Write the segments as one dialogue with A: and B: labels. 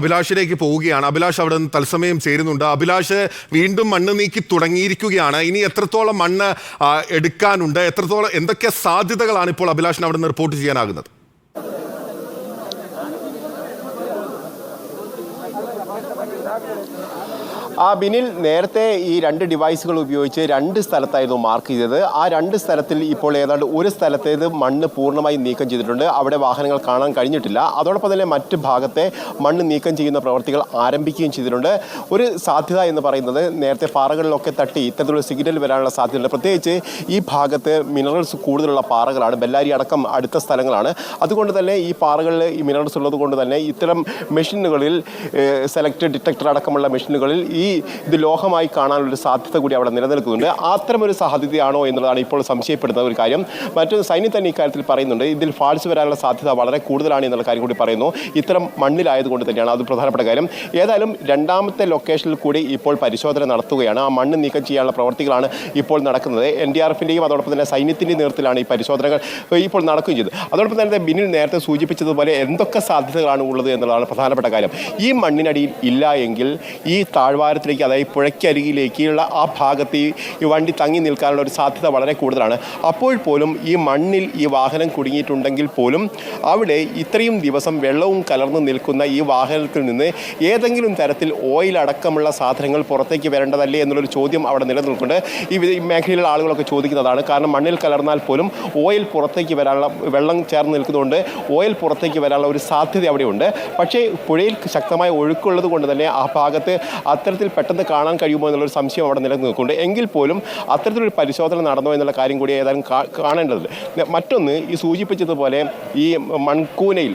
A: അഭിലാഷിലേക്ക് പോവുകയാണ്. അഭിലാഷ് അവിടെ നിന്ന് തത്സമയം ചേരുന്നുണ്ട്. അഭിലാഷ് വീണ്ടും മണ്ണ് നീക്കി തുടങ്ങിയിരിക്കുകയാണ്. ഇനി എത്രത്തോളം മണ്ണ് എടുക്കാനുണ്ട്? എത്രത്തോളം എന്തൊക്കെ സാധ്യതകളാണ് ഇപ്പോൾ അഭിലാഷിന് അവിടെ നിന്ന് റിപ്പോർട്ട് ചെയ്യാനാകുന്നത്?
B: ആ ബിനിൽ നേരത്തെ ഈ രണ്ട് ഡിവൈസുകൾ ഉപയോഗിച്ച് രണ്ട് സ്ഥലത്തായിരുന്നു മാർക്ക് ചെയ്തത്. ആ രണ്ട് സ്ഥലത്തിൽ ഇപ്പോൾ ഏതാണ്ട് ഒരു സ്ഥലത്തേത് മണ്ണ് പൂർണമായി നീക്കം ചെയ്തിട്ടുണ്ട്. അവിടെ വാഹനങ്ങൾ കാണാൻ കഴിഞ്ഞിട്ടില്ല. അതോടൊപ്പം തന്നെ മറ്റ് ഭാഗത്തെ മണ്ണ് നീക്കം ചെയ്യുന്ന പ്രവർത്തികൾ ആരംഭിക്കുകയും ചെയ്തിട്ടുണ്ട്. ഒരു സാധ്യത എന്ന് പറയുന്നത് നേരത്തെ പാറകളിലൊക്കെ തട്ടി ഇത്തരത്തിലുള്ള സിഗ്നൽ വരാനുള്ള സാധ്യതയുണ്ട്. പ്രത്യേകിച്ച് ഈ ഭാഗത്ത് മിനറൽസ് കൂടുതലുള്ള പാറകളാണ്. ബെല്ലാരി അടക്കം അടുത്ത സ്ഥലങ്ങളാണ്. അതുകൊണ്ട് തന്നെ ഈ പാറകളിൽ ഈ മിനറൽസ് ഉള്ളത് കൊണ്ട് തന്നെ ഇത്തരം മെഷീനുകളിൽ സെലക്ട് ഡിറ്റക്ടർ അടക്കമുള്ള മെഷീനുകളിൽ ഈ ഇത് ലോഹമായി കാണാനുള്ള സാധ്യത കൂടി അവിടെ നിലനിൽക്കുന്നുണ്ട്. അത്തരമൊരു സാധ്യതയാണോ എന്നുള്ളതാണ് ഇപ്പോൾ സംശയപ്പെടുന്ന ഒരു കാര്യം. മറ്റൊരു സൈന്യം തന്നെ ഇക്കാര്യത്തിൽ പറയുന്നുണ്ട് ഇതിൽ ഫാൾസ് വരാനുള്ള സാധ്യത വളരെ കൂടുതലാണ് എന്നുള്ള കാര്യം കൂടി പറയുന്നു. ഇത്തരം മണ്ണിലായതുകൊണ്ട് തന്നെയാണ് അത് പ്രധാനപ്പെട്ട കാര്യം. ഏതായാലും രണ്ടാമത്തെ ലൊക്കേഷനിൽ കൂടി ഇപ്പോൾ പരിശോധന നടത്തുകയാണ്. ആ മണ്ണ് നീക്കം ചെയ്യാനുള്ള പ്രവർത്തികളാണ് ഇപ്പോൾ നടക്കുന്നത്. എൻ ഡി ആർ എഫിന്റെയും അതോടൊപ്പം തന്നെ സൈന്യത്തിന്റെയും നേതൃത്വത്തിലാണ് ഈ പരിശോധനകൾ ഇപ്പോൾ നടക്കുകയും ചെയ്തത്. അതോടൊപ്പം തന്നെ ബിനിൽ നേരത്തെ സൂചിപ്പിച്ചതുപോലെ എന്തൊക്കെ സാധ്യതകളാണ് ഉള്ളത് എന്നുള്ളതാണ് പ്രധാനപ്പെട്ട കാര്യം. ഈ മണ്ണിനടിയിൽ ഇല്ല എങ്കിൽ ഈ താഴ്വാരത്തിലേക്ക് അതായത് പുഴയ്ക്കരികിലേക്കുള്ള ആ ഭാഗത്ത് ഈ വണ്ടി തങ്ങി നിൽക്കാനുള്ള ഒരു സാധ്യത വളരെ കൂടുതലാണ്. അപ്പോൾ പോലും ഈ മണ്ണിൽ ഈ വാഹനം കുടുങ്ങിയിട്ടുണ്ടെങ്കിൽ പോലും അവിടെ ഇത്രയും ദിവസം വെള്ളവും കലർന്നു നിൽക്കുന്ന ഈ വാഹനത്തിൽ നിന്ന് ഏതെങ്കിലും തരത്തിൽ ഓയിൽ അടക്കമുള്ള സാധനങ്ങൾ പുറത്തേക്ക് വരേണ്ടതല്ലേ എന്നുള്ളൊരു ചോദ്യം അവിടെ നിലനിൽക്കുന്നുണ്ട് ഈ മേഖലയിലുള്ള ആളുകളൊക്കെ ചോദിക്കുന്നതാണ്. കാരണം മണ്ണിൽ കലർന്നാൽ പോലും ഓയിൽ പുറത്തേക്ക് വരാനുള്ള വെള്ളം ചേർന്ന് നിൽക്കുന്നതുകൊണ്ട് ഓയിൽ പുറത്തേക്ക് വരാനുള്ള ഒരു സാധ്യത അവിടെയുണ്ട്. പക്ഷേ പുഴയിൽ ശക്തമായ ഒഴുക്കുള്ളത് കൊണ്ട് തന്നെ ആ ഭാഗത്ത് അത്തരത്തിൽ പെട്ടെന്ന് കാണാൻ കഴിയുമോ എന്നുള്ളൊരു സംശയം അവിടെ നിലനിൽക്കുന്നുണ്ട്. എങ്കിൽ പോലും അത്തരത്തിലൊരു പരിശോധന നടന്നോ എന്നുള്ള കാര്യം കൂടി ഏതായാലും കാണേണ്ടതുണ്ട്. മറ്റൊന്ന് ഈ സൂചിപ്പിച്ചതുപോലെ ഈ മൺകൂനയിൽ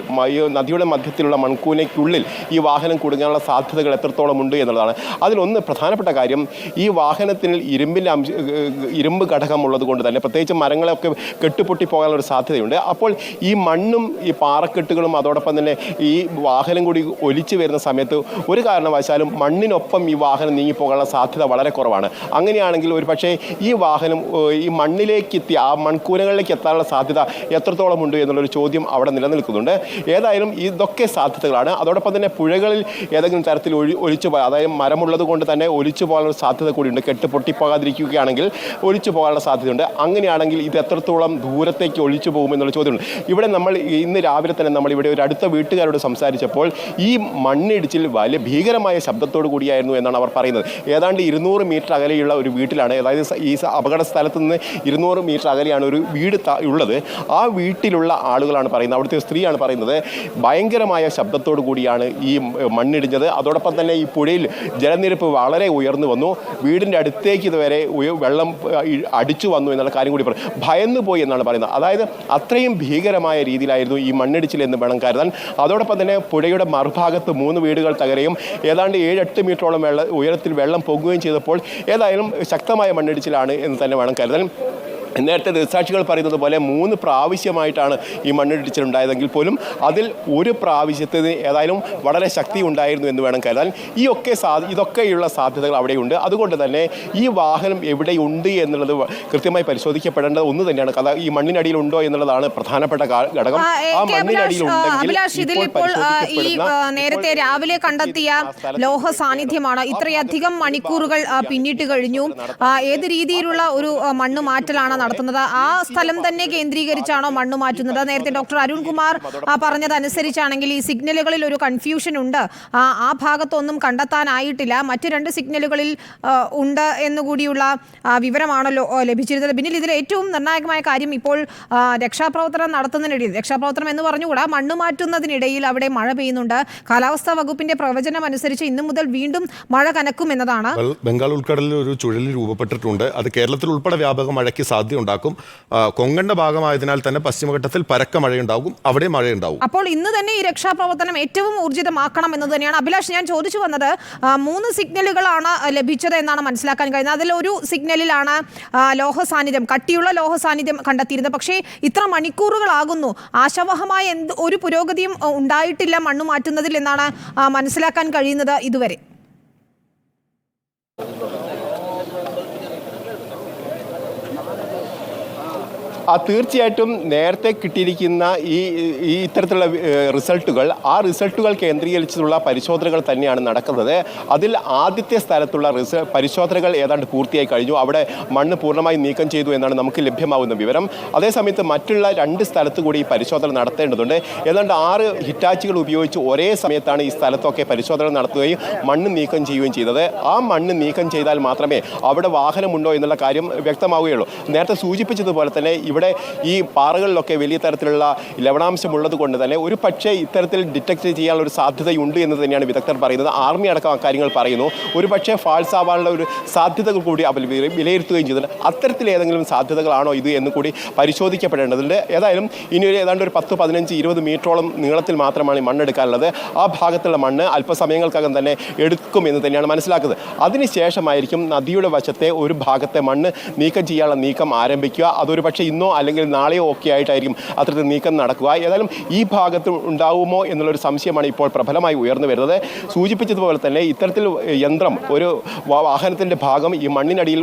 B: നദിയുടെ മധ്യത്തിലുള്ള മൺകൂനയ്ക്കുള്ളിൽ ഈ വാഹനം കുടുങ്ങാനുള്ള സാധ്യതകൾ എത്രത്തോളം ഉണ്ട് എന്നുള്ളതാണ്. അതിലൊന്ന് പ്രധാനപ്പെട്ട കാര്യം ഈ വാഹനത്തിൽ ഇരുമ്പിന്റെ അംശ ഇരുമ്പ് ഘടകം ഉള്ളത് കൊണ്ട് തന്നെ പ്രത്യേകിച്ച് മരങ്ങളൊക്കെ കെട്ടുപൊട്ടി പോകാനുള്ള ഒരു സാധ്യതയുണ്ട്. അപ്പോൾ ഈ മണ്ണും ഈ പാറക്കെട്ടുകളും അതോടൊപ്പം തന്നെ ഈ വാഹനം കൂടി ഒലിച്ചു വരുന്ന സമയത്ത് ഒരു കാരണവശാലും മണ്ണിനൊപ്പം ഈ വാഹനം നീങ്ങിപ്പോകാനുള്ള സാധ്യത വളരെ കുറവാണ്. അങ്ങനെയാണെങ്കിൽ ഒരു പക്ഷേ ഈ വാഹനം ഈ മണ്ണിലേക്ക് എത്തി ആ മൺകൂനകളിലേക്ക് എത്താനുള്ള സാധ്യത എത്രത്തോളം ഉണ്ട് എന്നുള്ളൊരു ചോദ്യം അവിടെ നിലനിൽക്കുന്നുണ്ട്. ഏതായാലും ഇതൊക്കെ സാധ്യതകളാണ്. അതോടൊപ്പം തന്നെ പുഴകളിൽ ഏതെങ്കിലും തരത്തിൽ ഒഴി ഒലിച്ചു പോകാൻ അതായത് മരമുള്ളത് കൊണ്ട് തന്നെ ഒലിച്ചു പോകാനുള്ള സാധ്യത കൂടിയുണ്ട്. കെട്ട് പൊട്ടിപ്പോകാതിരിക്കുകയാണെങ്കിൽ ഒലിച്ചു പോകാനുള്ള സാധ്യതയുണ്ട്. അങ്ങനെയാണെങ്കിൽ ഇത് എത്രത്തോളം ദൂരത്തേക്ക് ഒലിച്ചു പോകുമെന്നുള്ള ചോദ്യമുണ്ട്. ഇവിടെ നമ്മൾ ഇന്ന് രാവിലെ തന്നെ നമ്മൾ ഇവിടെ ഒരു അടുത്ത വീട്ടുകാരോട് സംസാരിച്ചപ്പോൾ ഈ മണ്ണിടിച്ചിൽ വലിയ ഭീകരമായ ശബ്ദത്തോടു കൂടിയായിരുന്നു എന്നാണ് അവർ പറയുന്നത്. ഏതാണ്ട് ഇരുന്നൂറ് മീറ്റർ അകലെയുള്ള ഒരു വീട്ടിലാണ് അതായത് ഈ അപകട സ്ഥലത്ത് നിന്ന് ഇരുന്നൂറ് മീറ്റർ അകലെയാണ് ഒരു വീട് ഉള്ളത്. ആ വീട്ടിലുള്ള ആളുകളാണ് പറയുന്നത്. അവിടുത്തെ സ്ത്രീയാണ് പറയുന്നത്. ഭയങ്കരമായ ശബ്ദത്തോടു കൂടിയാണ് ഈ മണ്ണിടിഞ്ഞത്. അതോടൊപ്പം തന്നെ ഈ പുഴയിൽ ജലനിരപ്പ് വളരെ ഉയർന്നു വന്നു. വീടിന്റെ അടുത്തേക്ക് ഇതുവരെ വെള്ളം അടിച്ചു വന്നു എന്നുള്ള കാര്യം കൂടി പറഞ്ഞു ഭയന്നു പോയി എന്നാണ് പറയുന്നത്. അതായത് അത്രയും ഭീകരമായ രീതിയിലായിരുന്നു ഈ മണ്ണിടിച്ചിൽ എന്ന് വേണം കരുതാൻ. അതോടൊപ്പം തന്നെ പുഴയുടെ മറുഭാഗത്ത് മൂന്ന് വീടുകൾ തകരയും ഏതാണ്ട് ഏഴ് എട്ട് മീറ്ററോളം വെള്ള ഉയരത്തിൽ വെള്ളം പൊങ്ങുകയും ചെയ്തപ്പോൾ ഏതായാലും ശക്തമായ മണ്ണിടിച്ചിലാണ് എന്ന് തന്നെ വേണം കരുതാൻ. നേരത്തെ ദൃക്സാക്ഷികൾ പറയുന്നത് പോലെ മൂന്ന് പ്രാവശ്യമായിട്ടാണ് ഈ മണ്ണിടിച്ചിലുണ്ടായതെങ്കിൽ പോലും അതിൽ ഒരു പ്രാവശ്യത്തിന് ഏതായാലും വളരെ ശക്തി ഉണ്ടായിരുന്നു എന്ന് വേണം കരുതാൻ. ഈ ഒക്കെ സാ ഇതൊക്കെയുള്ള സാധ്യതകൾ അവിടെയുണ്ട്. അതുകൊണ്ട് തന്നെ ഈ വാഹനം എവിടെയുണ്ട് എന്നുള്ളത് കൃത്യമായി പരിശോധിക്കപ്പെടേണ്ടത് ഒന്ന് തന്നെയാണ്. കഥ ഈ മണ്ണിനടിയിലുണ്ടോ എന്നുള്ളതാണ് പ്രധാനപ്പെട്ട ഘടകം.
C: ആ,
B: മണ്ണിനടിയിലുണ്ടെങ്കിൽ
C: നേരത്തെ രാവിലെ കണ്ടെത്തിയ ലോഹ സാന്നിധ്യമാണ്. ഇത്രയധികം മണിക്കൂറുകൾ പിന്നിട്ട് കഴിഞ്ഞു. ഏത് രീതിയിലുള്ള ഒരു മണ്ണ് മാറ്റലാണ് നടത്തുന്നത്. ആ സ്ഥലം തന്നെ കേന്ദ്രീകരിച്ചാണോ മണ്ണ് മാറ്റുന്നത്? നേരത്തെ ഡോക്ടർ അരുൺകുമാർ പറഞ്ഞതനുസരിച്ചാണെങ്കിൽ ഈ സിഗ്നലുകളിൽ ഒരു കൺഫ്യൂഷൻ ഉണ്ട്. ആ, ഭാഗത്തൊന്നും കണ്ടെത്താനായിട്ടില്ല. മറ്റു രണ്ട് സിഗ്നലുകളിൽ ഉണ്ട് എന്നുകൂടിയുള്ള വിവരമാണല്ലോ ലഭിച്ചിരുന്നത്. പിന്നിൽ ഇതിൽ ഏറ്റവും നിർണായകമായ കാര്യം ഇപ്പോൾ രക്ഷാപ്രവർത്തനം നടത്തുന്നതിനിടയിൽ രക്ഷാപ്രവർത്തനം എന്ന് പറഞ്ഞുകൂടാ മണ്ണ് മാറ്റുന്നതിനിടയിൽ അവിടെ മഴ പെയ്യുന്നുണ്ട്. കാലാവസ്ഥാ വകുപ്പിന്റെ പ്രവചനം അനുസരിച്ച് ഇന്നു മുതൽ വീണ്ടും മഴ കനക്കും എന്നതാണ്.
A: ബംഗാൾ ഉൾക്കടലിൽ ഒരു ചുഴലി രൂപപ്പെട്ടിട്ടുണ്ട്. അത് കേരളത്തിൽ ഉൾപ്പെടെ വ്യാപക മഴയ്ക്ക് സാധ്യതയുണ്ടാക്കും. ഉണ്ടാക്കും കൊങ്കണ്ണ ഭാഗമായതിനാൽ തന്നെ പശ്ചിമഘട്ടത്തിൽ പരക്ക മഴയുണ്ടാകും അവിടെ മഴയുണ്ടാവും
C: അപ്പോൾ ഇന്ന് തന്നെ ഈ രക്ഷാപ്രവർത്തനം ഏറ്റവും ഊർജിതമാക്കണം എന്ന് തന്നെയാണ്. അഭിലാഷ് ഞാൻ ചോദിച്ചു വന്നത് മൂന്ന് സിഗ്നലുകളാണ് ലഭിച്ചത് എന്നാണ് മനസ്സിലാക്കാൻ കഴിയുന്നത് അതിൽ ഒരു സിഗ്നലിലാണ് ലോഹ സാന്നിധ്യം കട്ടിയുള്ള ലോഹ സാന്നിധ്യം കണ്ടെത്തിയിരുന്നത്. പക്ഷേ ഇത്ര മണിക്കൂറുകളാകുന്നു. ആശാവഹമായ എന്ത് ഒരു പുരോഗതിയും ഉണ്ടായിട്ടില്ല മണ്ണ് മാറ്റുന്നതിൽ എന്നാണ് മനസ്സിലാക്കാൻ കഴിയുന്നത് ഇതുവരെ.
B: ആ തീർച്ചയായിട്ടും നേരത്തെ കിട്ടിയിരിക്കുന്ന ഈ ഈ ഇത്തരത്തിലുള്ള റിസൾട്ടുകൾ ആ റിസൾട്ടുകൾ കേന്ദ്രീകരിച്ചുള്ള പരിശോധനകൾ തന്നെയാണ് നടക്കുന്നത്. അതിൽ ആദ്യത്തെ സ്ഥലത്തുള്ള റിസ പരിശോധനകൾ ഏതാണ്ട് പൂർത്തിയായി കഴിഞ്ഞു. അവിടെ മണ്ണ് പൂർണമായി നീക്കം ചെയ്തു എന്നാണ് നമുക്ക് ലഭ്യമാകുന്ന വിവരം. അതേസമയത്ത് മറ്റുള്ള രണ്ട് സ്ഥലത്ത് കൂടി ഈ പരിശോധന നടത്തേണ്ടതുണ്ട്. ഏതാണ്ട് ആറ് ഹിറ്റാച്ചുകൾ ഉപയോഗിച്ച് ഒരേ സമയത്താണ് ഈ സ്ഥലത്തൊക്കെ പരിശോധന നടത്തുകയും മണ്ണ് നീക്കം ചെയ്യുകയും ചെയ്തത്. ആ മണ്ണ് നീക്കം ചെയ്താൽ മാത്രമേ അവിടെ വാഹനമുണ്ടോ എന്നുള്ള കാര്യം വ്യക്തമാവുകയുള്ളൂ. നേരത്തെ സൂചിപ്പിച്ചതുപോലെ തന്നെ ഇവിടെ ഈ പാറകളിലൊക്കെ വലിയ തരത്തിലുള്ള ലവണാംശം ഉള്ളത് കൊണ്ട് തന്നെ ഒരു പക്ഷേ ഇത്തരത്തിൽ ഡിറ്റക്ട് ചെയ്യാനുള്ള ഒരു സാധ്യതയുണ്ട് എന്ന് തന്നെയാണ് വിദഗ്ധർ പറയുന്നത്. ആർമി അടക്കം കാര്യങ്ങൾ പറയുന്നു. ഒരു പക്ഷേ ഫാൾസ് ആവാനുള്ള ഒരു സാധ്യതകൾ കൂടി അവർ വില- വിലയിരുത്തുകയും ചെയ്തിട്ടുണ്ട്. അത്തരത്തിൽ ഏതെങ്കിലും സാധ്യതകളാണോ ഇത് എന്ന് കൂടി പരിശോധിക്കപ്പെടേണ്ടതുണ്ട്. ഏതായാലും ഇനി ഒരു ഏതാണ്ട് ഒരു പത്ത് പതിനഞ്ച് ഇരുപത് മീറ്ററോളം നീളത്തിൽ മാത്രമാണ് ഈ മണ്ണെടുക്കാനുള്ളത്. ആ ഭാഗത്തുള്ള മണ്ണ് അല്പസമയങ്ങൾക്കകം തന്നെ എടുക്കും എന്ന് തന്നെയാണ് മനസ്സിലാക്കുന്നത്. അതിനുശേഷമായിരിക്കും നദിയുടെ വശത്തെ ഒരു ഭാഗത്തെ മണ്ണ് നീക്കം ചെയ്യാനുള്ള നീക്കം ആരംഭിക്കുക. അതൊരു പക്ഷേ ഇന്നോ അല്ലെങ്കിൽ നാളെയോ ഒക്കെ ആയിട്ടായിരിക്കും അത്തരത്തിൽ നീക്കം നടക്കുക. ഏതായാലും ഈ ഭാഗത്ത് ഉണ്ടാവുമോ എന്നുള്ളൊരു സംശയമാണ് ഇപ്പോൾ പ്രബലമായി ഉയർന്നു വരുന്നത്. സൂചിപ്പിച്ചതുപോലെ തന്നെ ഇത്തരത്തിൽ യന്ത്രം ഒരു വാഹനത്തിന്റെ ഭാഗം ഈ മണ്ണിനടിയിൽ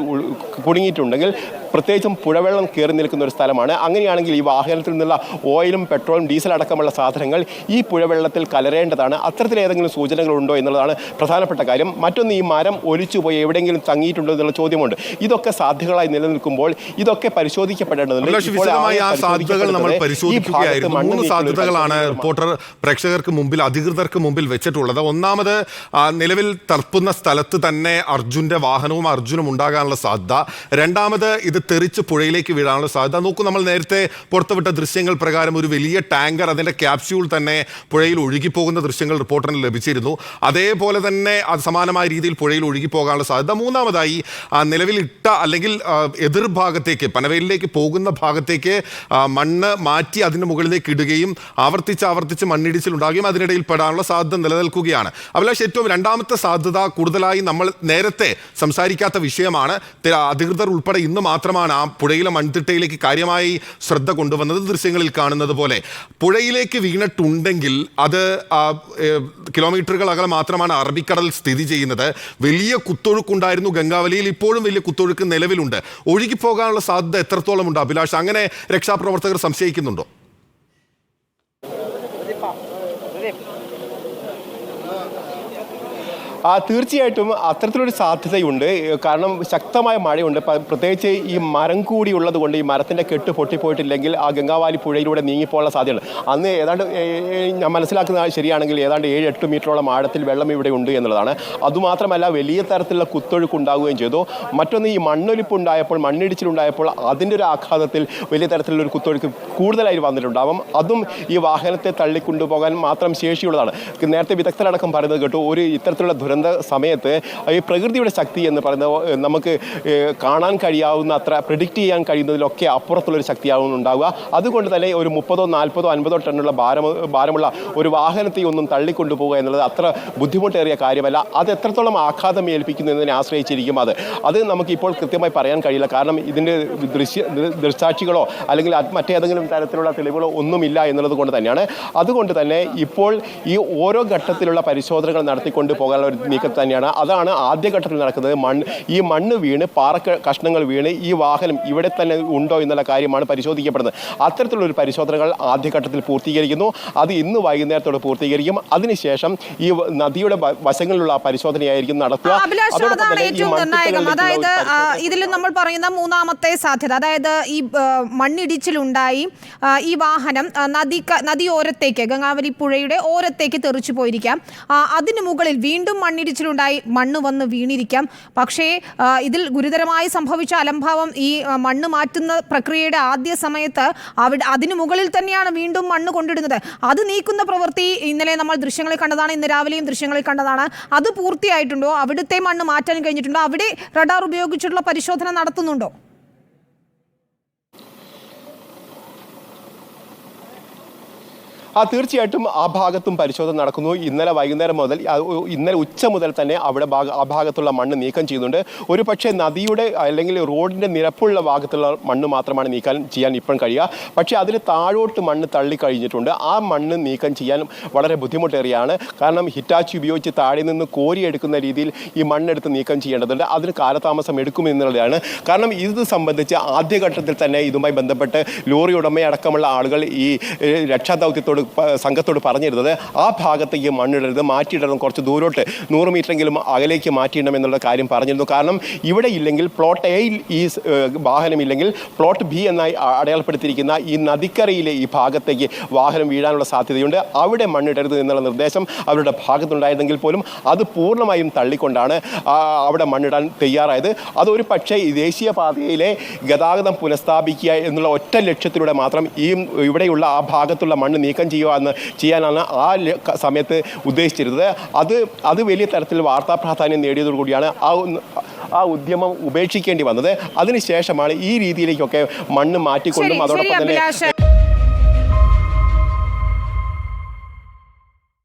B: കുടുങ്ങിയിട്ടുണ്ടെങ്കിൽ പ്രത്യേകിച്ചും പുഴവെള്ളം കയറി നിൽക്കുന്ന ഒരു സ്ഥലമാണ്. അങ്ങനെയാണെങ്കിൽ ഈ വാഹനത്തിൽ നിന്നുള്ള ഓയിലും പെട്രോളും ഡീസൽ അടക്കമുള്ള സാധനങ്ങൾ ഈ പുഴവെള്ളത്തിൽ കലരേണ്ടതാണ്. അത്തരത്തിൽ ഏതെങ്കിലും സൂചനകളുണ്ടോ എന്നുള്ളതാണ് പ്രധാനപ്പെട്ട കാര്യം. മറ്റൊന്ന് ഈ മരം ഒലിച്ചുപോയി എവിടെയെങ്കിലും തങ്ങിയിട്ടുണ്ടോ എന്നുള്ള ചോദ്യമുണ്ട്. ഇതൊക്കെ സാധ്യതകളായി നിലനിൽക്കുമ്പോൾ ഇതൊക്കെ പരിശോധിക്കപ്പെടേണ്ടതുണ്ട്.
A: മൂന്ന് സാധ്യതകളാണ് റിപ്പോർട്ടർ പ്രേക്ഷകർക്ക് മുമ്പിൽ അധികൃതർക്ക് മുമ്പിൽ വെച്ചിട്ടുള്ളത്. ഒന്നാമത് നിലവിൽ തർപ്പുന്ന സ്ഥലത്ത് തന്നെ അർജുന്റെ വാഹനവും അർജുനും ഉണ്ടാകാനുള്ള സാധ്യത. രണ്ടാമത് ഇത് തെറിച്ച് പുഴയിലേക്ക് വീഴാനുള്ള സാധ്യത. നോക്കൂ നമ്മൾ നേരത്തെ പുറത്തുവിട്ട ദൃശ്യങ്ങൾ പ്രകാരം ഒരു വലിയ ടാങ്കർ അതിന്റെ ക്യാപ്സ്യൂൾ തന്നെ പുഴയിൽ ഒഴുകിപ്പോകുന്ന ദൃശ്യങ്ങൾ റിപ്പോർട്ടറിന് ലഭിച്ചിരുന്നു. അതേപോലെ തന്നെ അത് സമാനമായ രീതിയിൽ പുഴയിൽ ഒഴുകിപ്പോകാനുള്ള സാധ്യത. മൂന്നാമതായി നിലവിൽ ഇട്ട അല്ലെങ്കിൽ എതിർഭാഗത്തേക്ക് പനവേലിലേക്ക് പോകുന്ന ഭാഗത്തേക്ക് മണ്ണ് മാറ്റി അതിന് മുകളിലേക്ക് ഇടുകയും ആവർത്തിച്ച് ആവർത്തിച്ച് മണ്ണിടിച്ചിൽ ഉണ്ടാകുകയും അതിനിടയിൽ പെടാനുള്ള സാധ്യത നിലനിൽക്കുകയാണ്. അഭിലാഷ് ഏറ്റവും രണ്ടാമത്തെ സാധ്യത കൂടുതലായി നമ്മൾ നേരത്തെ സംസാരിക്കാത്ത വിഷയമാണ്. അധികൃതർ ഉൾപ്പെടെ ഇന്ന് മാത്രമാണ് ആ പുഴയിലെ മൺതിട്ടയിലേക്ക് കാര്യമായി ശ്രദ്ധ കൊണ്ടുവന്നത് ദൃശ്യങ്ങളിൽ കാണുന്നത് പോലെ. പുഴയിലേക്ക് വീണിട്ടുണ്ടെങ്കിൽ അത് കിലോമീറ്ററുകൾ അകലെ മാത്രമാണ് അറബിക്കടൽ സ്ഥിതി ചെയ്യുന്നത്. വലിയ കുത്തൊഴുക്കുണ്ടായിരുന്നു ഗംഗാവലിയിൽ. ഇപ്പോഴും വലിയ കുത്തൊഴുക്ക് നിലവിലുണ്ട്. ഒഴുകിപ്പോകാനുള്ള സാധ്യത എത്രത്തോളം ഉണ്ട് അഭിലാഷ്? അങ്ങനെ രക്ഷാപ്രവർത്തകർ സംശയിക്കുന്നുണ്ടോ?
B: ആ തീർച്ചയായിട്ടും അത്തരത്തിലൊരു സാധ്യതയുണ്ട്. കാരണം ശക്തമായ മഴയുണ്ട്. പ്രത്യേകിച്ച് ഈ മരം കൂടി ഉള്ളത് കൊണ്ട് ഈ മരത്തിന്റെ കെട്ട് പൊട്ടിപ്പോയിട്ടില്ലെങ്കിൽ ആ ഗംഗാവാലി പുഴയിലൂടെ നീങ്ങിപ്പോകാനുള്ള സാധ്യതയുണ്ട്. അന്ന് ഏതാണ്ട് ഞാൻ മനസ്സിലാക്കുന്ന ശരിയാണെങ്കിൽ ഏതാണ്ട് ഏഴ് എട്ട് മീറ്ററോളം ആഴത്തിൽ വെള്ളം ഇവിടെ ഉണ്ട് എന്നുള്ളതാണ്. അതുമാത്രമല്ല വലിയ തരത്തിലുള്ള കുത്തൊഴുക്ക് ഉണ്ടാവുകയും ചെയ്തു. മറ്റൊന്ന് ഈ മണ്ണൊലിപ്പ് ഉണ്ടായപ്പോൾ മണ്ണിടിച്ചിലുണ്ടായപ്പോൾ അതിന്റെ ഒരു ആഘാതത്തിൽ വലിയ തരത്തിലുള്ള ഒരു കുത്തൊഴുക്ക് കൂടുതലായി വന്നിട്ടുണ്ടാവും. അതും ഈ വാഹനത്തെ തള്ളിക്കൊണ്ടുപോകാൻ മാത്രം ശേഷിയുള്ളതാണ്. നേരത്തെ വിദഗ്ധരടക്കം പറയുന്നത് കേട്ടു ഒരു ഇത്തരത്തിലുള്ള ദുരന്ത സമയത്ത് ഈ പ്രകൃതിയുടെ ശക്തി എന്ന് പറയുന്ന നമുക്ക് കാണാൻ കഴിയാവുന്ന അത്ര പ്രിഡിക്റ്റ് ചെയ്യാൻ കഴിയുന്നതിലൊക്കെ അപ്പുറത്തുള്ളൊരു ശക്തിയാവും ഉണ്ടാവുക. അതുകൊണ്ട് തന്നെ ഒരു മുപ്പതോ നാൽപ്പതോ അൻപതോ ടണ്ണുള്ള ഭാരം ഭാരമുള്ള ഒരു വാഹനത്തെ ഒന്നും തള്ളിക്കൊണ്ടുപോകുക എന്നുള്ളത് അത്ര ബുദ്ധിമുട്ടേറിയ കാര്യമല്ല. അത് എത്രത്തോളം ആഘാതം ഏൽപ്പിക്കുന്നു എന്നതിനെ ആശ്രയിച്ചിരിക്കും അത്. അത് നമുക്കിപ്പോൾ കൃത്യമായി പറയാൻ കഴിയില്ല. കാരണം ഇതിന്റെ ദൃശ്യ ദൃക്സാക്ഷികളോ അല്ലെങ്കിൽ മറ്റേതെങ്കിലും തരത്തിലുള്ള തെളിവുകളോ ഒന്നുമില്ല എന്നുള്ളത് കൊണ്ട് തന്നെയാണ്. അതുകൊണ്ട് തന്നെ ഇപ്പോൾ ഈ ഓരോ ഘട്ടത്തിലുള്ള പരിശോധനകൾ നടത്തിക്കൊണ്ട് പോകാനുള്ള ഒരു നീക്കം തന്നെയാണ് അതാണ് ആദ്യഘട്ടത്തിൽ നടക്കുന്നത്. മണ്ണ് ഈ മണ്ണ് വീണ് പാറ കഷ്ണങ്ങൾ വീണ് ഈ വാഹനം ഇവിടെ തന്നെ ഉണ്ടോ എന്നുള്ള കാര്യമാണ് പരിശോധിക്കപ്പെടുന്നത്. അത്തരത്തിലുള്ള ഒരു പരിശോധനകൾ ആദ്യഘട്ടത്തിൽ പൂർത്തീകരിക്കുന്നു. അത് ഇന്ന് വൈകുന്നേരത്തോടെ പൂർത്തീകരിക്കും. അതിനുശേഷം ഈ നദിയുടെ വശങ്ങളിലുള്ള ആ പരിശോധനയായിരിക്കും നടത്തുക
C: ഏറ്റവും നിർണായകം അതായത് ഇതിൽ നമ്മൾ പറയുന്ന മൂന്നാമത്തെ സാധ്യത. അതായത് ഈ മണ്ണിടിച്ചിലുണ്ടായി. ഈ വാഹനം നദി നദിയോരത്തേക്ക് ഗംഗാവലി പുഴയുടെ ഓരത്തേക്ക് തെറിച്ചു പോയിരിക്കാം. അതിന് മുകളിൽ വീണ്ടും മണ്ണിടിച്ചിലുണ്ടായി മണ്ണ് വന്ന് വീണിരിക്കാം. പക്ഷേ ഇതിൽ ഗുരുതരമായി സംഭവിച്ച അലംഭാവം ഈ മണ്ണ് മാറ്റുന്ന പ്രക്രിയയുടെ ആദ്യ സമയത്ത് അവിടെ അതിന് മുകളിൽ തന്നെയാണ് വീണ്ടും മണ്ണ് കൊണ്ടിടുന്നത്. അത് നീക്കുന്ന പ്രവൃത്തി ഇന്നലെ നമ്മൾ ദൃശ്യങ്ങളിൽ കണ്ടതാണ് ഇന്ന് രാവിലെയും ദൃശ്യങ്ങളിൽ കണ്ടതാണ്. അത് പൂർത്തിയായിട്ടുണ്ടോ? അവിടുത്തെ മണ്ണ് മാറ്റാൻ കഴിഞ്ഞിട്ടുണ്ടോ? അവിടെ റഡാർ ഉപയോഗിച്ചിട്ടുള്ള പരിശോധന നടത്തുന്നുണ്ടോ?
B: ആ തീർച്ചയായിട്ടും ആ ഭാഗത്തും പരിശോധന നടക്കുന്നു. ഇന്നലെ വൈകുന്നേരം മുതൽ ഇന്നലെ ഉച്ച മുതൽ തന്നെ അവിടെ ഭാഗ ആ ഭാഗത്തുള്ള മണ്ണ് നീക്കം ചെയ്യുന്നുണ്ട്. ഒരു പക്ഷേ നദിയുടെ അല്ലെങ്കിൽ റോഡിന്റെ നിരപ്പുള്ള ഭാഗത്തുള്ള മണ്ണ് മാത്രമാണ് നീക്കാൻ ചെയ്യാൻ ഇപ്പം കഴിയുക. പക്ഷേ അതിന് താഴോട്ട് മണ്ണ് തള്ളിക്കഴിഞ്ഞിട്ടുണ്ട് ആ മണ്ണ് നീക്കം ചെയ്യാൻ വളരെ ബുദ്ധിമുട്ടേറിയാണ്. കാരണം ഹിറ്റാച്ചി ഉപയോഗിച്ച് താഴെ നിന്ന് കോരിയെടുക്കുന്ന രീതിയിൽ ഈ മണ്ണെടുത്ത് നീക്കം ചെയ്യേണ്ടതുണ്ട്. അതിന് കാലതാമസം എടുക്കുമെന്നുള്ളതാണ് കാരണം ഇത് സംബന്ധിച്ച് ആദ്യഘട്ടത്തിൽ തന്നെ ഇതുമായി ബന്ധപ്പെട്ട് ലോറി ഉടമയടക്കമുള്ള ആളുകൾ ഈ രക്ഷാദൗത്യത്തോട് സംഘത്തോട് പറഞ്ഞിരുന്നത് ആ ഭാഗത്തേക്ക് മണ്ണിടരുത് മാറ്റിയിടണം കുറച്ച് ദൂരോട്ട് നൂറ് മീറ്ററെങ്കിലും അകലേക്ക് മാറ്റിയിടണം എന്നുള്ള കാര്യം പറഞ്ഞിരുന്നു. കാരണം ഇവിടെ ഇല്ലെങ്കിൽ പ്ലോട്ട് എയിൽ ഈ വാഹനമില്ലെങ്കിൽ പ്ലോട്ട് ബി എന്നായി അടയാളപ്പെടുത്തിയിരിക്കുന്ന ഈ നദിക്കരയിലെ ഈ ഭാഗത്തേക്ക് വാഹനം വീഴാനുള്ള സാധ്യതയുണ്ട്. അവിടെ മണ്ണിടരുത് എന്നുള്ള നിർദ്ദേശം അവരുടെ ഭാഗത്തുണ്ടായിരുന്നെങ്കിൽ പോലും അത് പൂർണമായും തള്ളിക്കൊണ്ടാണ് അവിടെ മണ്ണിടാൻ തയ്യാറായത്. അതൊരു പക്ഷേ ഈ ദേശീയപാതയിലെ ഗതാഗതം പുനഃസ്ഥാപിക്കുക എന്നുള്ള ഒറ്റ ലക്ഷ്യത്തിലൂടെ മാത്രം ഈ ഇവിടെയുള്ള ആ ഭാഗത്തുള്ള മണ്ണ് നീക്കം ചെയ്യുക എന്ന് ചെയ്യാനാണ് ആ സമയത്ത് ഉദ്ദേശിച്ചിരുന്നത്. അത് അത് വലിയ തരത്തിൽ വാർത്താ പ്രാധാന്യം നേടിയതോടുകൂടിയാണ് ആ ആ ഉദ്യമം ഉപേക്ഷിക്കേണ്ടി വന്നത്. അതിനുശേഷമാണ് ഈ രീതിയിലേക്കൊക്കെ മണ്ണ് മാറ്റിക്കൊണ്ടും അതോടൊപ്പം തന്നെ